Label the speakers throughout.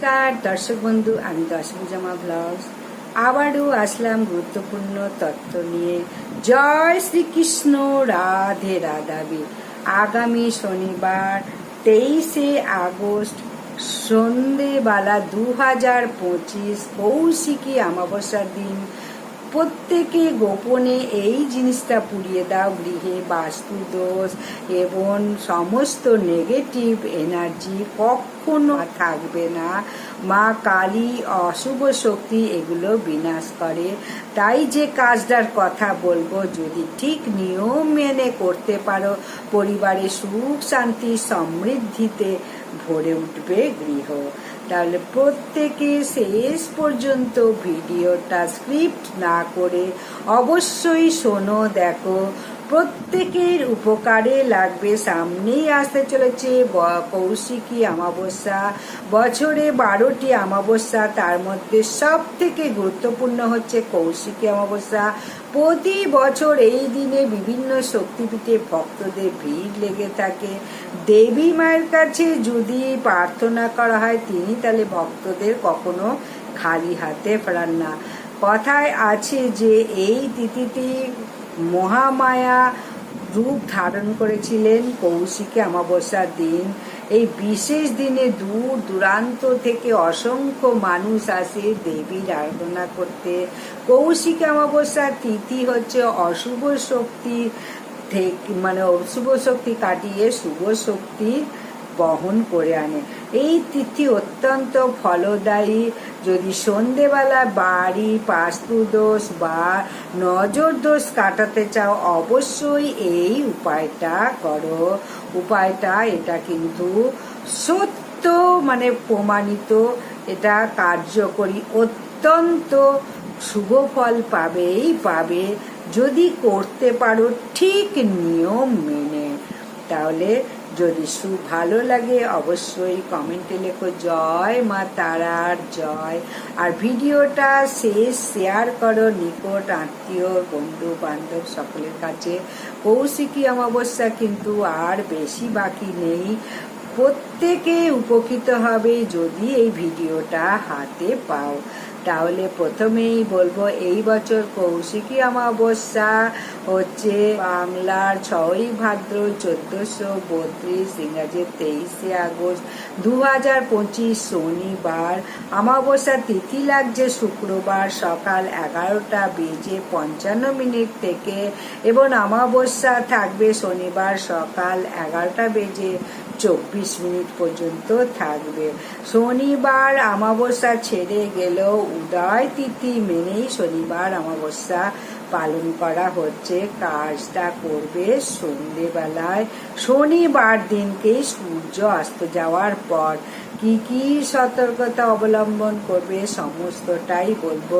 Speaker 1: নমস্কার, দর্শক বন্ধু, আমি জামা ব্লগস। আবারও আসলাম গুরুত্বপূর্ণ তত্ত্ব নিয়ে। জয় শ্রীকৃষ্ণ, রাধে রাধাবি আগামী শনিবার, তেইশে আগস্ট, সন্ধেবেলা দু হাজার পঁচিশ কৌশিকী অমাবস্যার দিন। প্রত্যেকে গোপনে এই জিনিসটা পুড়িয়ে দাও, গৃহে বাস্তু দোষ এবং সমস্ত নেগেটিভ এনার্জি কখনো থাকবে না। মা কালী অশুভ শক্তি এগুলো বিনাশ করে। তাই যে কাজটার কথা বলব, যদি ঠিক নিয়ম মেনে করতে পারো, পরিবারে সুখ শান্তি সমৃদ্ধিতে ভরে উঠবে গৃহ। তাহলে প্রত্যেকে শেষ পর্যন্ত ভিডিওটা স্ক্রিপ্ট না করে অবশ্যই শোনো দেখো। প্রত্যেকের উপকারে লাগবে। সামনেই আসতে চলেছে কৌশিকী অমাবস্যা। বছরে বারোটি অমাবস্যা, তার মধ্যে সব থেকে গুরুত্বপূর্ণ হচ্ছে কৌশিকী অমাবস্যা। প্রতি বছর এই দিনে বিভিন্ন শক্তিপীঠে ভক্তদের ভিড় লেগে থাকে। দেবী মায়ের কাছে যদি প্রার্থনা করা হয়, তিনি তাহলে ভক্তদের কখনো খালি হাতে ফেরান না। কথায় আছে যে, এই তিথিটি মহামায়া রূপ ধারণ করেছিলেন কৌশিকী অমাবস্যার দিন। এই বিশেষ দিনে দূর দূরান্ত থেকে অসংখ্য মানুষ আসে দেবীর আরাধনা করতে। কৌশিকী অমাবস্যার তিথি হচ্ছে অশুভ শক্তি থেকে মানে অশুভ শক্তি কাটিয়ে শুভ শক্তি বহন করে আনে। এই তিথি অত্যন্ত ফলদায়ী। যদি সন্ধেবেলা বাড়ি দোষ বা নজর দোষ কাটাতে চাও, অবশ্যই এই উপায়টা করো। উপায়টা এটা কিন্তু সত্য মানে প্রমাণিত। এটা কার্যকরী, অত্যন্ত শুভ ফল পাবেই পাবে। যদি করতে পারো ঠিক নিয়ম মেনে। তাহলে যদি সু ভালো লাগে, অবশ্যই কমেন্টে লেখো, জয় মা তারার, জয়। আর ভিডিওটা শেষ শেয়ার করো, নিকট আত্মীয়, বন্ধু, বান্ধব সকলের কাছে কৌশিকী অমাবস্যা কিন্তু আর বেশি বাকি নেই। প্রত্যেকে উপকৃত হবে যদি এই ভিডিওটা হাতে পাও। তাহলে প্রথমেই বলব, এই বছর কৌশিকী অমাবস্যা হচ্ছে বাংলার ছয়ই ভাদ্র চোদ্দশো বত্রিশ, ইংরাজির তেইশে আগস্ট। দু হাজার পঁচিশ শনিবার অমাবস্যা তিথি লাগছে শুক্রবার সকাল এগারোটা বেজে পঞ্চান্ন মিনিট থেকে এবং অমাবস্যা থাকবে শনিবার সকাল এগারোটা বেজে চব্বিশ মিনিট পর্যন্ত থাকবে। শনিবার অমাবস্যা ছেড়ে গেলেও উদয় তিথি মেনেই শনিবার অমাবস্যা পালন করা হচ্ছে। কাজটা করবে সন্ধেবেলায়। শনিবার দিনকেই সূর্য অস্ত যাওয়ার পর কি কি সতর্কতা অবলম্বন করবে সমস্তটাই বলব।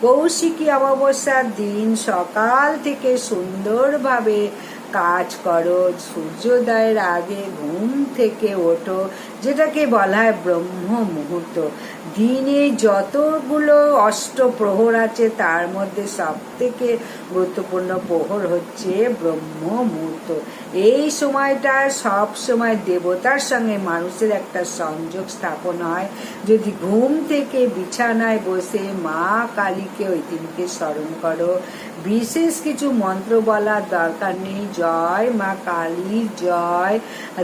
Speaker 1: কৌশিকী অমাবস্যার দিন সকাল থেকে সুন্দরভাবে কাজ করো সূর্যোদয়ের আগে ঘুম থেকে ওঠো। যেটাকে বলা হয় ব্রহ্ম মুহূর্ত। দিনে যতগুলো অষ্ট প্রহর আছে, তার মধ্যে সব থেকে গুরুত্বপূর্ণ প্রহর হচ্ছে ব্রহ্ম মুহূর্ত। এই সময়টা সব সময় দেবতার সঙ্গে মানুষের একটা সংযোগ স্থাপন হয়। যদি ঘুম থেকে বিছানায় বসে মা কালীকে ওই দিনকে স্মরণ করো। বিশেষ কিছু মন্ত্র বলার দরকার নেই। জয় মা কালী, জয়।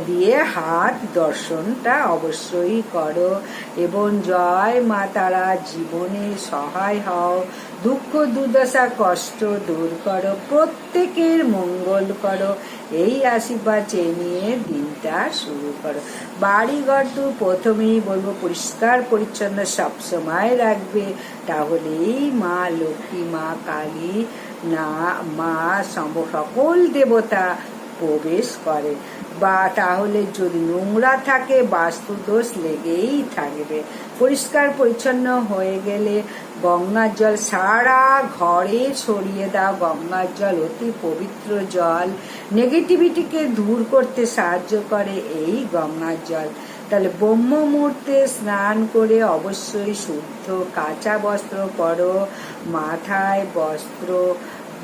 Speaker 1: দিয়ে হাত দর্শনটা অবশ্যই করো এবং জয় মা তারা, জীবনে সহায় হও। দুঃখ, দুর্দশা, কষ্ট দূর করো, প্রত্যেকের মঙ্গল করো। এই আশীর্বাদ চেয়ে নিয়ে দিনটা শুরু করো। বাড়ি ঘর তো প্রথমেই বলব, পরিষ্কার, পরিচ্ছন্ন সবসময় রাখবে। তাহলেই মা লক্ষ্মী, মা কালী, না, মা সকল দেবতা প্রবেশ করে। বা তাহলে যদি নোংরা থাকে বাস্তু দোষ লেগেই থাকবে। পরিষ্কার পরিচ্ছন্ন হয়ে গেলে গঙ্গার জল সারা ঘরে ছড়িয়ে দাও। গঙ্গার জল অতি পবিত্র জল। নেগেটিভিটিকে দূর করতে সাহায্য করে এই গঙ্গার জল। তাহলে ব্রহ্ম মুহূর্তে স্নান করে অবশ্যই শুদ্ধ কাঁচা বস্ত্র পরো, মাথায় বস্ত্র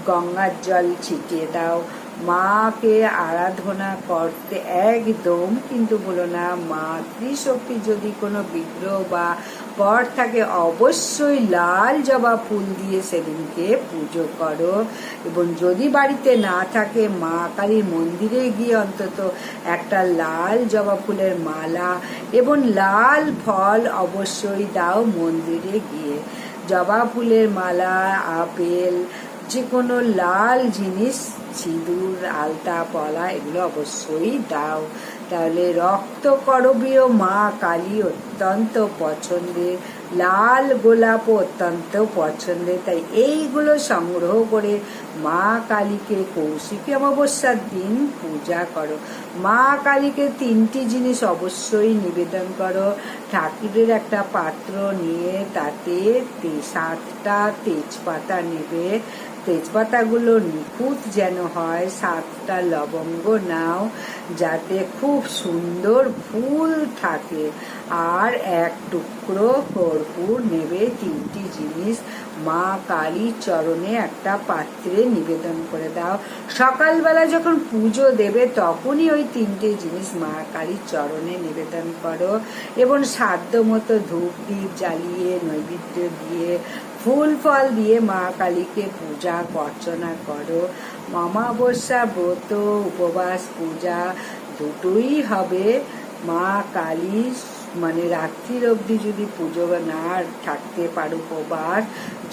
Speaker 1: গঙ্গার জল ছিটিয়ে দাও। মাকে আরাধনা করতে একদম কিন্তু বলো না। মাতৃশক্তি যদি কোনো বিগ্রহ বা পর থাকে, অবশ্যই লাল জবা ফুল দিয়ে সেদিনকে পুজো করো। এবং যদি বাড়িতে না থাকে, মা কালীর মন্দিরে গিয়ে অন্তত একটা লাল জবা ফুলের মালা এবং লাল ফল অবশ্যই দাও মন্দিরে গিয়ে। জবা ফুলের মালা, আপেল যে কোনো লাল জিনিস, সিঁদুর, আলতা, পলা, এগুলো অবশ্যই দাও। তাহলে রক্ত করবীয় মা কালী অত্যন্ত পছন্দের, লাল গোলাপও অত্যন্ত পছন্দের। তাই এইগুলো সংগ্রহ করে মা কালীকে কৌশিকী অমাবস্যার দিন পূজা করো। মা কালীকে তিনটি জিনিস অবশ্যই নিবেদন করো। ঠাকুরের একটা পাত্র নিয়ে তাতে সাতটা তেজপাতা নেবে তেজপাতাগুলো নিখুঁত যেন হয় সাতটা লবঙ্গ নাও, যাতে খুব সুন্দর ফুল থাকে। আর এক টুকরো কর্পূর নেবে তিনটি জিনিস। মা কালীর চরণে একটা পাত্রে নিবেদন করে দাও। সকালবেলা যখন পুজো দেবে, তখনই ওই তিনটে জিনিস মা কালীর চরণে নিবেদন করো। এবং সাধ্য মতো ধূপ দ্বীপ জ্বালিয়ে, নৈবেদ্য দিয়ে ফুল ফল দিয়ে মা কালীকে পূজা, অর্চনা করো। অমাবস্যা ব্রত, উপবাস, পূজা দুটোই হবে। মা কালী মানে রাত্রির অবধি যদি পুজো না থাকতে পারো উপবাস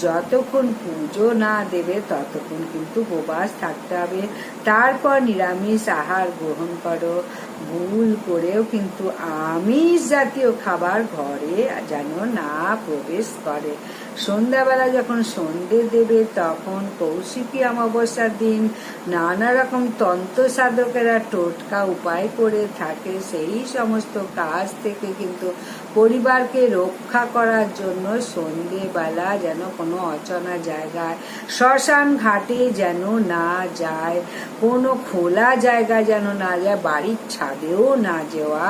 Speaker 1: যতক্ষণ পুজো না দেবে, ততক্ষণ কিন্তু উপবাস থাকতে হবে। তারপর নিরামিষ আহার গ্রহণ করো। ভুল করেও কিন্তু আমিষ জাতীয় খাবার ঘরে যেন না প্রবেশ করে। সন্ধ্যাবেলা যখন সন্ধে দেবে, তখন কৌশিকী অমাবস্যার দিন। নানা রকম তন্ত্র সাধকেরা টোটকা উপায় করে থাকে। সেই সমস্ত কাজ থেকে কিন্তু পরিবারকে রক্ষা করার জন্য সন্ধেবেলা যেন কোনো অচেনা জায়গায়। শ্মশান ঘাটে যেন না যায়, কোনো খোলা জায়গা যেন না যায়, বাড়ির ছাদেও না যাওয়া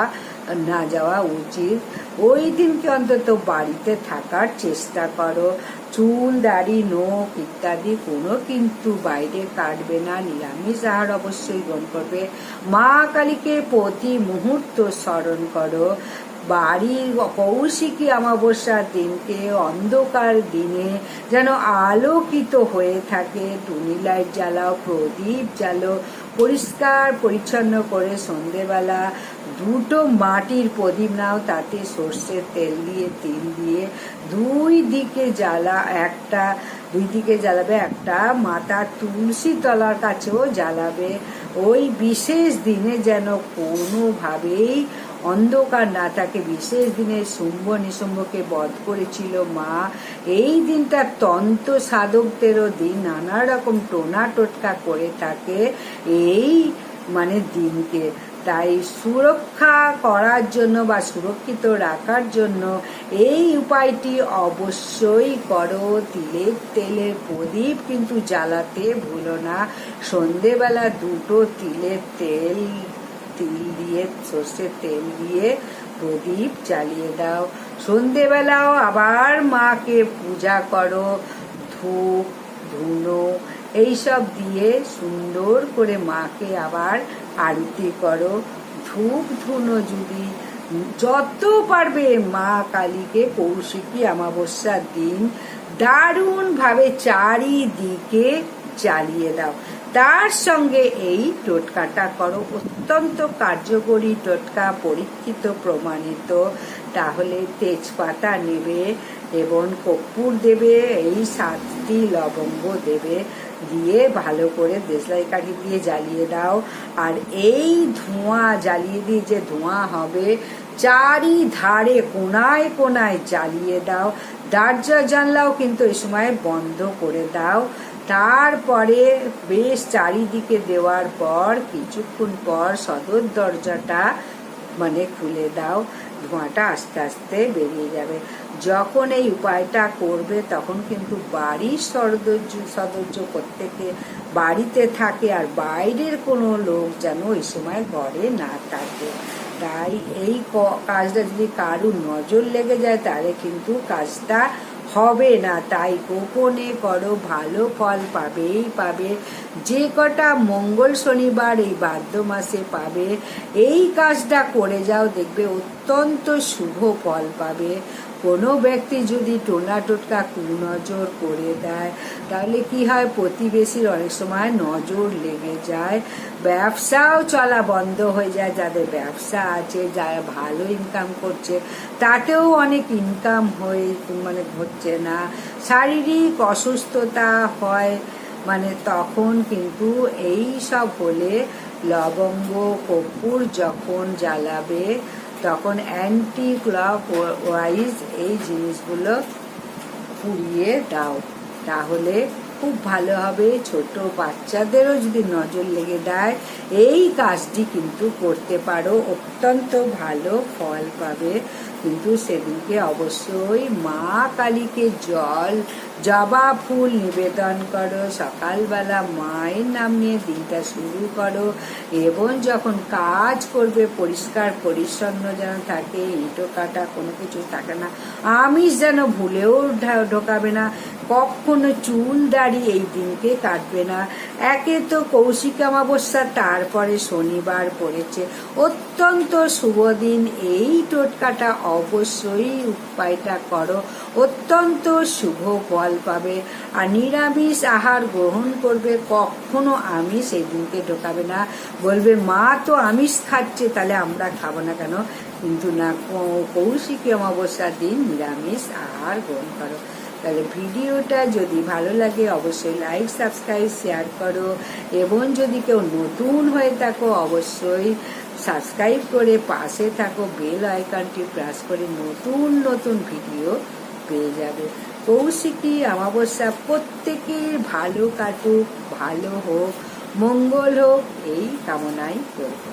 Speaker 1: না যাওয়া উচিত। ওই দিনকে অন্তত বাড়িতে থাকার চেষ্টা করো। চুল, দাড়ি, নখ ইত্যাদি কোনো কিন্তু বাইরে কাটবে না। নিরামিষ আহার অবশ্যই গ্রহণ করবে। মা কালীকে প্রতি মুহূর্ত স্মরণ করো। বাড়ির কৌশিকী অমাবস্যার দিনকে অন্ধকার দিনে যেন আলোকিত হয়ে থাকে। টুনি লাইট জ্বালাও, প্রদীপ জ্বালো, পরিষ্কার পরিচ্ছন্ন করে সন্ধেবেলা দুটো মাটির প্রদীপ নাও, তাতে সর্ষের তেল দিয়ে তেল দিয়ে দুই দিকে জ্বালা, একটা, দুই দিকে জ্বালাবে, একটা মাতা তুলসী তলার কাছেও জ্বালাবে। ওই বিশেষ দিনে যেন কোনোভাবেই অন্ধকার না থাকে বিশেষ দিনে শুম্ভ নিশুম্ভকে বধ করেছিল মা। এই দিনটা তন্ত্র সাধকদেরও দিন নানা রকম টোনা টোটকা করে থাকে এই মানে দিনকে। তাই সুরক্ষা করার জন্য বা সুরক্ষিত রাখার জন্য এই উপায়টি অবশ্যই করো। তিলের তেলের প্রদীপ কিন্তু জ্বালাতে ভুলো না। সন্ধেবেলা দুটো তিলের তেল তিল দিয়ে সর্ষের তেল দিয়ে প্রদীপ জ্বালিয়ে দাও। সন্ধেবেলাও আবার মাকে পূজা করো। ধূপ ধুনো এইসব দিয়ে সুন্দর করে মাকে আবার আরতি করো। ধূপ, ধুনো যদি যত পারবে মা কালীকে কৌশিকী অমাবস্যার দিন দারুণভাবে চারিদিকে জ্বালিয়ে দাও। তার সঙ্গে এই টোটকাটা করো। অত্যন্ত কার্যকরী টোটকা, পরীক্ষিত, প্রমাণিত। তাহলে তেজপাতা নেবে এবং কর্পূর দেবে, এই সাতটি লবঙ্গ দেবে। দিয়ে ভালো করে দেশলাই কাঠি দিয়ে জ্বালিয়ে দাও। আর এই ধোঁয়া জ্বালিয়ে দিয়ে যে ধোঁয়া হবে চারি ধারে কোনায় কোনায় জ্বালিয়ে দাও। দরজা জানলাও কিন্তু এই সময় বন্ধ করে দাও। তারপরে বেশ চারিদিকে দেওয়ার পর, কিছুক্ষণ পর সদর দরজাটা মানে খুলে দাও, ধোঁয়াটা আস্তে আস্তে বেরিয়ে যাবে। যখন এই উপায়টা করবে, তখন কিন্তু বাড়ির সৌন্দর্য সদর্য প্রত্যেকে বাড়িতে থাকে আর বাইরের কোনো লোক যেন ওই সময় ঘরে না থাকে। তাই এই কাজটা যদি কারুর নজর লেগে যায়, তাহলে কিন্তু কাজটা হবে না। তাই গোপনে করো, ভালো ফল পাবেই পাবে। যে কটা মঙ্গল শনিবার এই বাদ্য মাসে পাবে, এই কাজটা করে যাও, দেখবে অত্যন্ত শুভ ফল পাবে। কোনো ব্যক্তি যদি টোনা টোটকা কুনজর করে দেয়, তাহলে কি হয়? প্রতিবেশীর অনেক সময় নজর লেগে যায়। ব্যবসাও চলা বন্ধ হয়ে যায়। যাদের ব্যবসা আছে, যারা ভালো ইনকাম করছে, তাতেও অনেক ইনকাম হয়ে মানে হচ্ছে না। শারীরিক অসুস্থতা হয় মানে তখন কিন্তু এই সব হলে লবঙ্গ, কর্পূর যখন জ্বালাবে তখন অ্যান্টি ক্লক ওয়াইজ এই জিনিসগুলো পুড়িয়ে দাও। তাহলে খুব ভালো হবে। ছোট বাচ্চাদেরও যদি নজর লেগে দেয় এই কাজটি কিন্তু করতে পারো। অত্যন্ত ভালো ফল পাবে। কিন্তু সেদিনকে অবশ্যই মা কালীকে জল জবা ফুল নিবেদন করো, সকালবেলা মায়ের নাম নিয়ে দিনটা শুরু করো, এবং যখন কাজ করবে, পরিষ্কার পরিচ্ছন্ন যেন থাকে, ইঁটো কাটা কোনো কিছু থাকে না, আমিষ যেন ভুলেও ঢোকাবে না, কখনো চুল দাড়ি এই দিনকে কাটবে না। একে তো কৌশিক অমাবস্যা, তারপরে শনিবার পড়েছে। অত্যন্ত শুভ দিন, এই টোটকাটা অবশ্যই উপায়টা করো। অত্যন্ত শুভ ফল পাবে আর নিরামিষ আহার গ্রহণ করবে, কখনো আমিষ এই দিনকে ঢোকাবে না। বলবে, মা, তো আমিষ খাচ্ছে, তাহলে আমরা খাব না কেন? কিন্তু না কৌশিকী অমাবস্যার দিন নিরামিষ আহার গ্রহণ করো। তাহলে ভিডিওটা যদি ভালো লাগে, অবশ্যই লাইক সাবস্ক্রাইব শেয়ার করো। এবং যদি কেউ নতুন হয়ে থাকো, অবশ্যই সাবস্ক্রাইব করে পাশে থাকো বেল আইকনটি প্রেস করে নতুন নতুন ভিডিও পেয়ে যাবে। কৌশিকী অমাবস্যা প্রত্যেকের ভালো কাটুক ভালো হোক মঙ্গল হোক এই কামনাই করব।